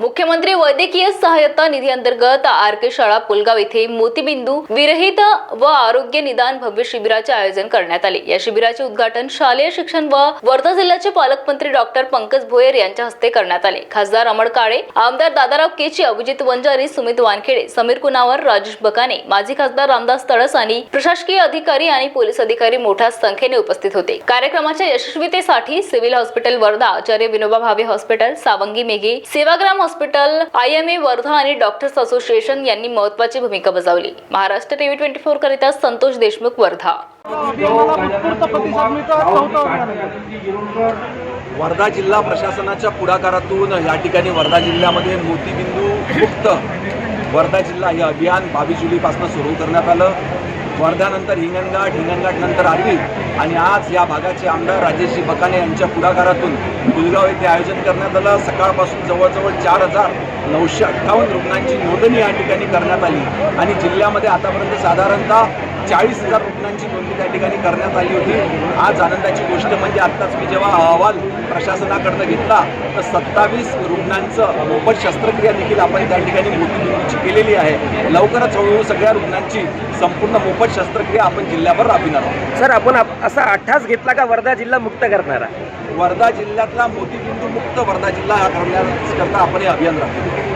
मुख्यमंत्री वैद्यकीय सहायता निधी अंतर्गत आर के शाळा पुलगाव येथे मोतीबिंदू विरहित व आरोग्य निदान भव्य शिबिराचे आयोजन करण्यात आले. या शिबिराचे उद्घाटन शालेय शिक्षण व वर्धा जिल्ह्याचे पालकमंत्री डॉक्टर पंकज भोयर यांच्या हस्ते करण्यात आले. खासदार अमर काळे आमदार दादाराव केची अभिजित वंजारी सुमित वानखेडे समीर कुनावर राजेश बकाने माजी खासदार रामदास तळस आणि प्रशासकीय अधिकारी आणि पोलीस अधिकारी मोठ्या संख्येने उपस्थित होते. कार्यक्रमाच्या यशस्वीतेसाठी civil hospital Wardha Acharya Vinoba Bhave hospital Sawangi Meghe Sevagram hospital I M A Wardha आणि डॉक्टर्स असोसिएशन यांनी महत्वाची भूमिका बजावली. महाराष्ट्र टीव्ही ट्वेंटी फोर करिता संतोष देशमुख वर्धा. वर्धा जिल्हा प्रशासनाच्या पुढाकारातून या ठिकाणी वर्धा जिल्ह्यामध्ये मोतीबिंदू मुक्त वर्धा जिल्हा हे अभियान बावीस जुलैपासून सुरू करण्यात आलं. वर्धानंतर हिंगणघाट नंतर आर्वी आणि आज या भागाचे आमदार राजेशजी बकाने यांच्या पुढाकारातून पुलगाव येथे आयोजन करण्यात आलं. सकाळपासून जवळजवळ चार हजार नऊशे अठ्ठावन्न रुग्णांची नोंदणी या ठिकाणी करण्यात आली. आणि जिल्ह्यामध्ये आतापर्यंत साधारणतः चाळीस हजार रुग्णांची नोंदणी त्या ठिकाणी करण्यात आली होती. आज आनंदाची गोष्ट म्हणजे आत्ताच मी जेव्हा अहवाल प्रशासनाकडनं घेतला तर सत्तावीस रुग्णांचं मोफत शस्त्रक्रिया देखील आपण त्या ठिकाणी मोठीची केलेली आहे. लवकरच हळूहळू सगळ्या रुग्णांची संपूर्ण मोफत शस्त्रक्रिया आपण जिल्ह्यावर राबविणार आहोत. सर आपण आप- असा अठ्ठास घेतला का वर्धा जिल्हा मुक्त करणारा? वर्धा जिल्ह्यातला मोतीबिंदू मुक्त वर्धा जिल्हा हा करण्याकरता आपण हे अभियान राबवतो